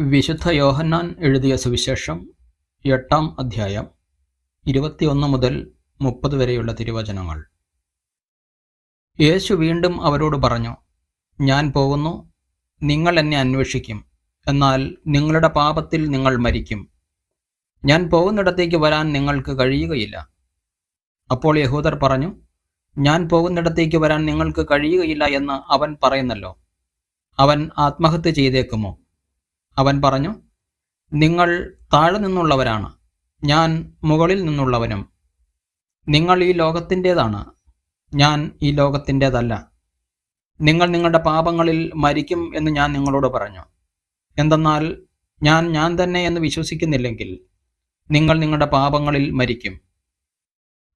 വിശുദ്ധ യോഹന്നാൻ എഴുതിയ സുവിശേഷം എട്ടാം അധ്യായം ഇരുപത്തിയൊന്ന് മുതൽ മുപ്പത് വരെയുള്ള തിരുവചനങ്ങൾ. യേശു വീണ്ടും അവരോട് പറഞ്ഞു ഞാൻ പോകുന്നു നിങ്ങൾ എന്നെ അന്വേഷിക്കും എന്നാൽ നിങ്ങളുടെ പാപത്തിൽ നിങ്ങൾ മരിക്കും. ഞാൻ പോകുന്നിടത്തേക്ക് വരാൻ നിങ്ങൾക്ക് കഴിയുകയില്ല. അപ്പോൾ യഹൂദർ പറഞ്ഞു ഞാൻ പോകുന്നിടത്തേക്ക് വരാൻ നിങ്ങൾക്ക് കഴിയുകയില്ല എന്ന് അവൻ പറയുന്നല്ലോ. അവൻ ആത്മഹത്യ ചെയ്തേക്കുമോ? അവൻ പറഞ്ഞു നിങ്ങൾ താഴെ നിന്നുള്ളവരാണ് ഞാൻ മുകളിൽ നിന്നുള്ളവനും. നിങ്ങൾ ഈ ലോകത്തിന്റേതാണ് ഞാൻ ഈ ലോകത്തിന്റേതല്ല. നിങ്ങൾ നിങ്ങളുടെ പാപങ്ങളിൽ മരിക്കും എന്ന് ഞാൻ നിങ്ങളോട് പറഞ്ഞു. എന്തെന്നാൽ ഞാൻ ഞാൻ തന്നെ എന്ന് വിശ്വസിക്കുന്നില്ലെങ്കിൽ നിങ്ങൾ നിങ്ങളുടെ പാപങ്ങളിൽ മരിക്കും.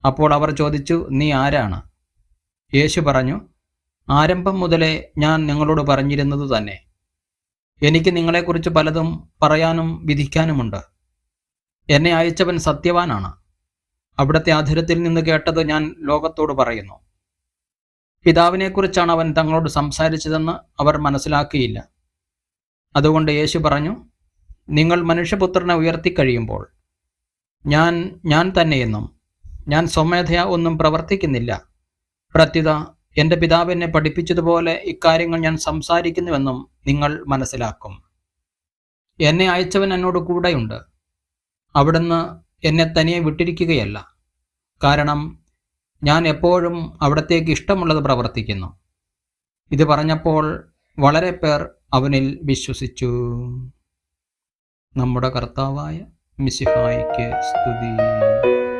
അപ്പോൾ അവർ ചോദിച്ചു നീ ആരാണ്? യേശു പറഞ്ഞു ആരംഭം മുതലേ ഞാൻ നിങ്ങളോട് പറഞ്ഞിരുന്നത് തന്നെ. എനിക്ക് നിങ്ങളെക്കുറിച്ച് പലതും പറയാനും വിധിക്കാനുമുണ്ട്. എന്നെ അയച്ചവൻ സത്യവാനാണ്. അവിടുത്തെ അധരത്തിൽ നിന്ന് കേട്ടത് ഞാൻ ലോകത്തോട് പറയുന്നു. പിതാവിനെക്കുറിച്ചാണ് അവൻ തങ്ങളോട് സംസാരിച്ചതെന്ന് അവർ മനസ്സിലാക്കിയില്ല. അതുകൊണ്ട് യേശു പറഞ്ഞു നിങ്ങൾ മനുഷ്യപുത്രനെ ഉയർത്തിക്കഴിയുമ്പോൾ ഞാൻ ഞാൻ തന്നെയെന്നും ഞാൻ സ്വമേധയാ ഒന്നും പ്രവർത്തിക്കുന്നില്ല. പ്രത്യുത എന്റെ പിതാവ് എന്നെ പഠിപ്പിച്ചതുപോലെ ഇക്കാര്യങ്ങൾ ഞാൻ സംസാരിക്കുന്നുവെന്നും നിങ്ങൾ മനസ്സിലാക്കും. എന്നെ അയച്ചവൻ എന്നോട് കൂടെയുണ്ട്. അവിടുന്ന് എന്നെ തനിയെ വിട്ടിരിക്കുകയല്ല. കാരണം ഞാൻ എപ്പോഴും അവിടത്തേക്ക് ഇഷ്ടമുള്ളത് പ്രവർത്തിക്കുന്നു. ഇത് പറഞ്ഞപ്പോൾ വളരെ പേർ അവനിൽ വിശ്വസിച്ചു. നമ്മുടെ കർത്താവായ മിസിഹായിക്ക് സ്തുതി.